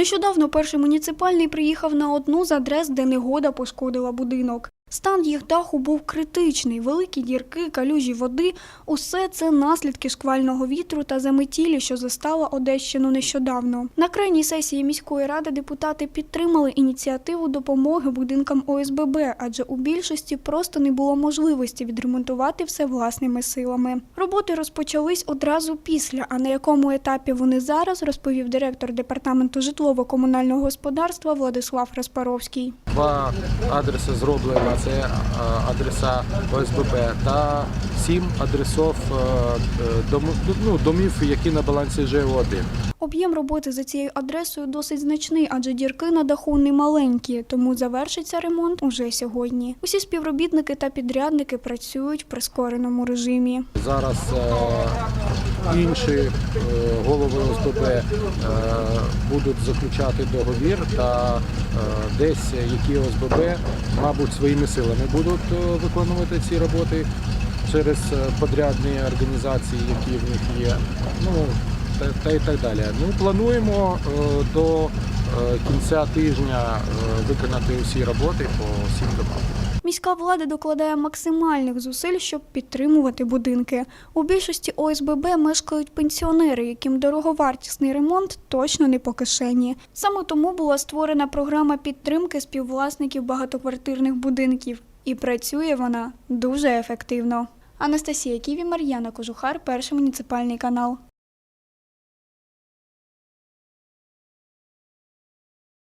Нещодавно перший муніципальний приїхав на одну з адрес, де негода пошкодила будинок. Стан їх даху був критичний, великі дірки, калюжі води – усе це наслідки шквального вітру та заметілі, що застала Одещину нещодавно. На крайній сесії міської ради депутати підтримали ініціативу допомоги будинкам ОСББ, адже у більшості просто не було можливості відремонтувати все власними силами. Роботи розпочались одразу після, а на якому етапі вони зараз, розповів директор департаменту житлово-комунального господарства Владислав Распаровський. Два адреси зроблено, це е, адреса ОСББ та сім адресів е, дому- ну, домів, які на балансі ЖО1. Об'єм роботи за цією адресою досить значний, адже дірки на даху не маленькі, тому завершиться ремонт уже сьогодні. Усі співробітники та підрядники працюють в прискореному режимі. Зараз е, інші е, голови ОСББ е, будуть заключати договір та е, десь які ОСББ, мабуть, своїми силами будуть е, виконувати ці роботи через е, подрядні організації, які в них є. Ну, та, та і так далі. Ми плануємо е, до кінця тижня виконати усі роботи по всім домам. Міська влада докладає максимальних зусиль, щоб підтримувати будинки. У більшості ОСББ мешкають пенсіонери, яким дороговартісний ремонт точно не по кишені. Саме тому була створена програма підтримки співвласників багатоквартирних будинків. І працює вона дуже ефективно. Анастасія Ківі, Мар'яна Кожухар, перший муніципальний канал.